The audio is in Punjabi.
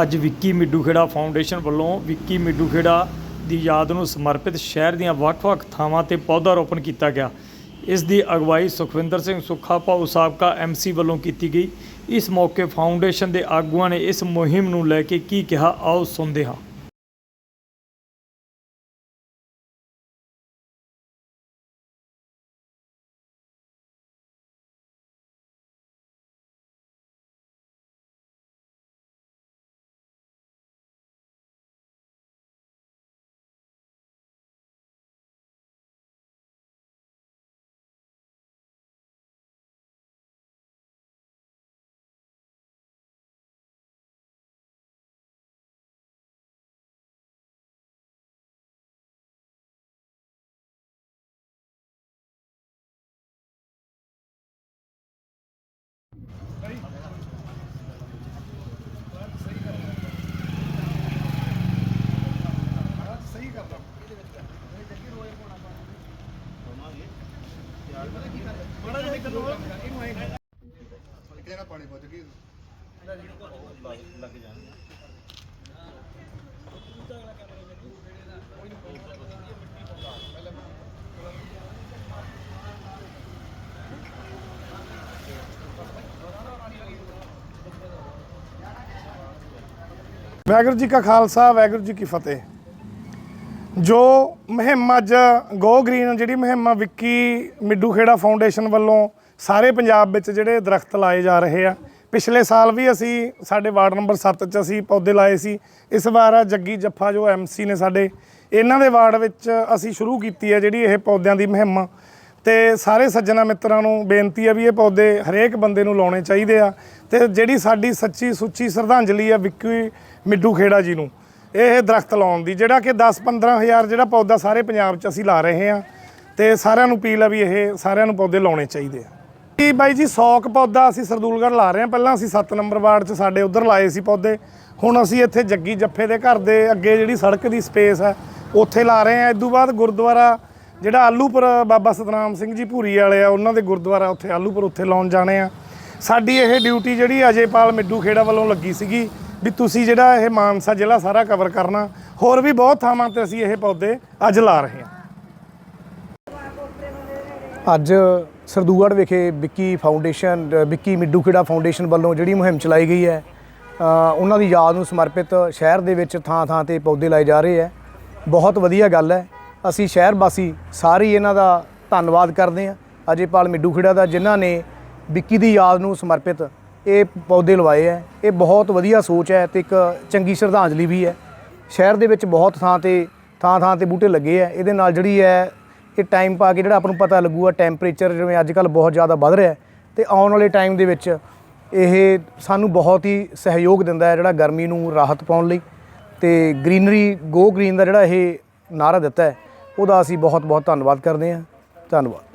ਅੱਜ ਵਿੱਕੀ ਮਿੱਡੂ ਖੇੜਾ ਫਾਊਂਡੇਸ਼ਨ ਵੱਲੋਂ ਵਿੱਕੀ ਮਿੱਡੂ ਖੇੜਾ ਦੀ ਯਾਦ ਨੂੰ ਸਮਰਪਿਤ ਸ਼ਹਿਰ ਦੀਆਂ ਵੱਖ-ਵੱਖ ਥਾਵਾਂ ਤੇ ਪੌਦਾ ਰੋਪਣ ਕੀਤਾ ਗਿਆ। ਇਸ ਦੀ ਅਗਵਾਈ ਸੁਖਵਿੰਦਰ ਸਿੰਘ ਸੁੱਖਾ ਭਾਊ ਸਾਬਕਾ ਐਮਸੀ ਵੱਲੋਂ ਕੀਤੀ ਗਈ। ਇਸ ਮੌਕੇ ਫਾਊਂਡੇਸ਼ਨ ਦੇ ਆਗੂਆਂ ਨੇ ਇਸ ਮੁਹਿੰਮ ਨੂੰ ਲੈ ਕੇ ਕੀ ਕਿਹਾ, ਆਓ ਸੁਣਦੇ ਹਾਂ। ਕਿਹੜਾ ਪਾਣੀ ਪੁੱਜ ਗਈ ਵਾਹਿਗੁਰੂ ਜੀ ਕਾ ਖਾਲਸਾ ਵਾਹਿਗੁਰੂ ਜੀ ਕੀ ਫਤਿਹ। ਜੋ ਮੁਹਿੰਮ ਅੱਜ ਗੋ ਗ੍ਰੀਨ ਜਿਹੜੀ ਮੁਹਿੰਮ ਆ ਵਿੱਕੀ ਮਿੱਡੂ ਖੇੜਾ ਫਾਊਂਡੇਸ਼ਨ ਵੱਲੋਂ ਸਾਰੇ ਪੰਜਾਬ ਵਿੱਚ ਜਿਹੜੇ ਦਰਖਤ ਲਾਏ ਜਾ ਰਹੇ ਆ। ਪਿਛਲੇ ਸਾਲ ਵੀ ਅਸੀਂ ਸਾਡੇ ਵਾਰਡ ਨੰਬਰ 7 ਚ ਅਸੀਂ ਪੌਦੇ ਲਾਏ ਸੀ। ਇਸ ਵਾਰ ਜੱਗੀ ਜੱਫਾ ਜੋ ਐਮਸੀ ਨੇ ਸਾਡੇ, ਇਹਨਾਂ ਦੇ ਵਾਰਡ ਵਿੱਚ ਅਸੀਂ ਸ਼ੁਰੂ ਕੀਤੀ ਹੈ ਜਿਹੜੀ ਇਹ ਪੌਦਿਆਂ ਦੀ ਮੁਹਿੰਮ। ਤੇ ਸਾਰੇ ਸੱਜਣਾ ਮਿੱਤਰਾਂ ਨੂੰ ਬੇਨਤੀ ਆ ਵੀ ਇਹ ਪੌਦੇ ਹਰੇਕ ਬੰਦੇ ਨੂੰ ਲਾਉਣੇ ਚਾਹੀਦੇ ਆ। ਤੇ ਜਿਹੜੀ ਸਾਡੀ ਸੱਚੀ ਸੁੱਚੀ ਸ਼ਰਧਾਂਜਲੀ ਆ ਵਿੱਕੀ ਮਿੱਡੂ ਖੇੜਾ ਜੀ ਨੂੰ। ਇਹ ਦਰਖਤ ਲਾਉਣ ਦੀ, ਜਿਹੜਾ ਕਿ 10-15 ਹਜ਼ਾਰ ਜਿਹੜਾ ਪੌਦਾ ਸਾਰੇ ਪੰਜਾਬ 'ਚ ਅਸੀਂ ਲਾ ਰਹੇ ਹਾਂ ਤੇ ਸਾਰਿਆਂ ਨੂੰ ਅਪੀਲ ਆ ਵੀ ਇਹ ਸਾਰਿਆਂ ਨੂੰ ਪੌਦੇ ਲਾਉਣੇ ਚਾਹੀਦੇ ਆ। ਜੀ ਬਾਈ ਜੀ 100 ਕੁ ਪੌਦਾ ਅਸੀਂ ਸਰਦੂਲਗੜ੍ਹ ਲਾ ਰਹੇ ਹਾਂ। ਪਹਿਲਾਂ ਅਸੀਂ 7 ਨੰਬਰ ਵਾਰਡ 'ਚ ਸਾਡੇ ਉਧਰ ਲਾਏ ਸੀ ਪੌਦੇ। ਹੁਣ ਅਸੀਂ ਇੱਥੇ ਜੱਗੀ ਜੱਫੇ ਦੇ ਘਰ ਦੇ ਅੱਗੇ ਜਿਹੜੀ ਸੜਕ ਦੀ ਸਪੇਸ ਹੈ ਉੱਥੇ ਲਾ ਰਹੇ ਹਾਂ। ਇਸ ਤੋਂ ਬਾਅਦ ਗੁਰਦੁਆਰਾ ਜਿਹੜਾ ਆਲੂਪੁਰ, ਬਾਬਾ ਸਤਨਾਮ ਸਿੰਘ ਜੀ ਭੂਰੀ ਵਾਲੇ ਆ, ਉਹਨਾਂ ਦੇ ਗੁਰਦੁਆਰਾ ਉੱਥੇ, ਆਲੂਪੁਰ ਉੱਥੇ ਲਾਉਣ ਜਾਣੇ ਆ। ਸਾਡੀ ਇਹ ਡਿਊਟੀ ਜਿਹੜੀ ਅਜੇਪਾਲ ਮਿੱਡੂ ਖੇੜਾ ਵੱਲੋਂ ਲੱਗੀ ਸੀਗੀ ਵੀ ਤੁਸੀਂ ਜਿਹੜਾ ਇਹ ਮਾਨਸਾ ਜ਼ਿਲ੍ਹਾ ਸਾਰਾ ਕਵਰ ਕਰਨਾ, ਹੋਰ ਵੀ ਬਹੁਤ ਥਾਵਾਂ ਤੇ ਅਸੀਂ ਇਹ ਪੌਦੇ ਅੱਜ ਲਾ ਰਹੇ ਹਾਂ। ਅੱਜ ਸਰਦੂਗੜ੍ਹ ਵਿਖੇ ਵਿੱਕੀ ਫਾਊਂਡੇਸ਼ਨ ਵਿੱਕੀ ਮਿੱਡੂ ਖੇੜਾ ਫਾਊਂਡੇਸ਼ਨ ਵੱਲੋਂ ਜਿਹੜੀ ਮੁਹਿੰਮ ਚਲਾਈ ਗਈ ਹੈ ਉਹਨਾਂ ਦੀ ਯਾਦ ਨੂੰ ਸਮਰਪਿਤ ਸ਼ਹਿਰ ਦੇ ਵਿੱਚ ਥਾਂ-ਥਾਂ ਤੇ ਪੌਦੇ ਲਾਏ ਜਾ ਰਹੇ ਹੈ। ਬਹੁਤ ਵਧੀਆ ਗੱਲ ਹੈ। ਅਸੀਂ ਸ਼ਹਿਰ ਵਾਸੀ ਸਾਰੇ ਇਹਨਾਂ ਦਾ ਧੰਨਵਾਦ ਕਰਦੇ ਹਾਂ। ਅਜੇਪਾਲ ਮਿੱਡੂ ਖੇੜਾ ਦਾ ਜਿਨ੍ਹਾਂ ਨੇ ਵਿੱਕੀ ਦੀ ਯਾਦ ਨੂੰ ਸਮਰਪਿਤ ਇਹ ਪੌਦੇ ਲਵਾਏ ਹੈ। ਇਹ ਬਹੁਤ ਵਧੀਆ ਸੋਚ ਹੈ ਤੇ ਇੱਕ ਚੰਗੀ ਸ਼ਰਧਾਂਜਲੀ ਵੀ ਹੈ। ਸ਼ਹਿਰ ਦੇ ਵਿੱਚ ਬਹੁਤ ਥਾਂ ਤੇ, ਥਾਂ ਥਾਂ ਤੇ ਬੂਟੇ ਲੱਗੇ ਆ ਇਹਦੇ ਨਾਲ ਜਿਹੜੀ ਹੈ, ਇਹ ਟਾਈਮ ਪਾ ਕੇ ਜਿਹੜਾ ਆਪਾਂ ਨੂੰ ਪਤਾ ਲੱਗੂਗਾ ਟੈਂਪਰੇਚਰ ਜਿਵੇਂ ਅੱਜ ਕੱਲ ਬਹੁਤ ਜ਼ਿਆਦਾ ਵੱਧ ਰਿਹਾ ਹੈ। ਤੇ ਆਉਣ ਵਾਲੇ ਟਾਈਮ ਦੇ ਵਿੱਚ ਇਹ ਸਾਨੂੰ ਬਹੁਤ ਹੀ ਸਹਿਯੋਗ ਦਿੰਦਾ ਹੈ ਜਿਹੜਾ ਗਰਮੀ ਨੂੰ ਰਾਹਤ ਪਾਉਣ ਲਈ। ਤੇ ਗ੍ਰੀਨਰੀ ਗੋ ਗ੍ਰੀਨ ਦਾ ਜਿਹੜਾ ਇਹ ਨਾਰਾ ਦਿੱਤਾ ਹੈ, ਉਹਦਾ ਅਸੀਂ ਬਹੁਤ ਬਹੁਤ ਧੰਨਵਾਦ ਕਰਦੇ ਹਾਂ। ਧੰਨਵਾਦ।